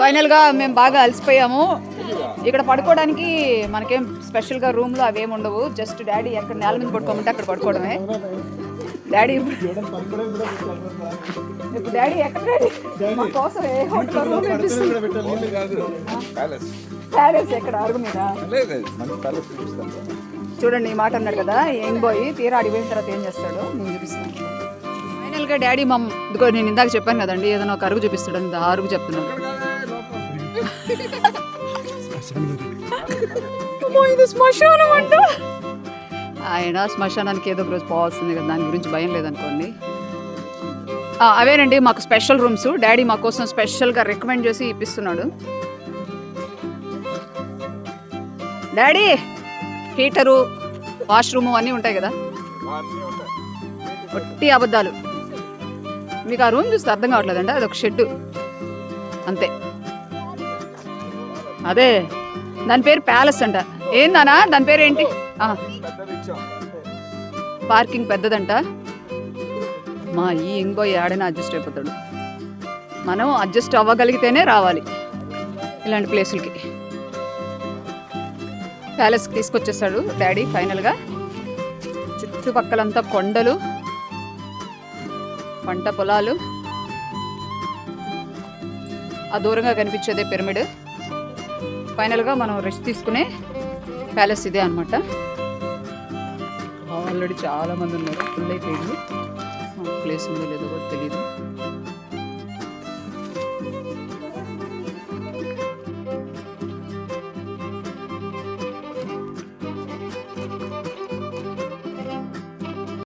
ఫైనల్గా మేము బాగా అలసిపోయాము. ఇక్కడ పడుకోవడానికి మనకేం స్పెషల్గా రూమ్లో అవేం ఉండవు. జస్ట్ డాడీ ఎక్కడ నేల మీద పడుకోమంటే అక్కడ పడుకోవడమే. డాడీ ఇప్పుడు డాడీ ఎక్కడ డాడీ? మా కోసం ఏ హోటల్ రూమ్ ఇప్పిస్తుంది? ప్యాలెస్. ఎక్కడ? అరుగు మీద చూడండి ఈ మాట అన్నాడు కదా ఏం పోయి తీరా అడిగిన తర్వాత ఏం చేస్తాడో? గా డాడీ మమ్ ఇదిగో నేను ఇందాక చెప్పాను కదండి ఏదైనా ఒక అరుగు చూపిస్తాడు ఆ అరుగు ఇది శ్మశానం అంట. ఆయన శ్మశానానికి ఏదో ఒక రోజు పోవాల్సింది కదా దాని గురించి భయం లేదనుకోండి. ఆ, అవేనండి మాకు స్పెషల్ రూమ్స్ డాడీ మా కోసం స్పెషల్గా రికమెండ్ చేసి ఇప్పిస్తున్నాడు. డాడీ హీటరు వాష్రూము అన్నీ ఉంటాయి కదా? ఒట్టి అబద్ధాలు. మీకు ఆ రూమ్ చూస్తే అర్థం కావట్లేదండి అది ఒక షెడ్ అంతే. అదే దాని పేరు ప్యాలెస్ అంట. ఏందనా దాని పేరు ఏంటి? ఆ, పార్కింగ్ పెద్దదంట. మా ఈ ఇంగోయ్ ఆడైనా అడ్జస్ట్ అయిపోతాడు. మనం అడ్జస్ట్ అవ్వగలిగితేనే రావాలి ఇలాంటి ప్లేసులకి. ప్యాలెస్కి తీసుకొచ్చేసాడు డాడీ ఫైనల్గా. చుట్టుపక్కలంతా కొండలు. పంట పొలాలు. ఆ దూరంగా కనిపించేదే పిరమిడ్. ఫైనల్గా మనం రెస్ట్ తీసుకునే ప్యాలెస్ ఇదే అనమాట ఆల్రెడీ చాలా మంది ఉన్నారు. ఫుల్ అయిపోయింది. ప్లేస్ ఉందో లేదో కూడా తెలియదు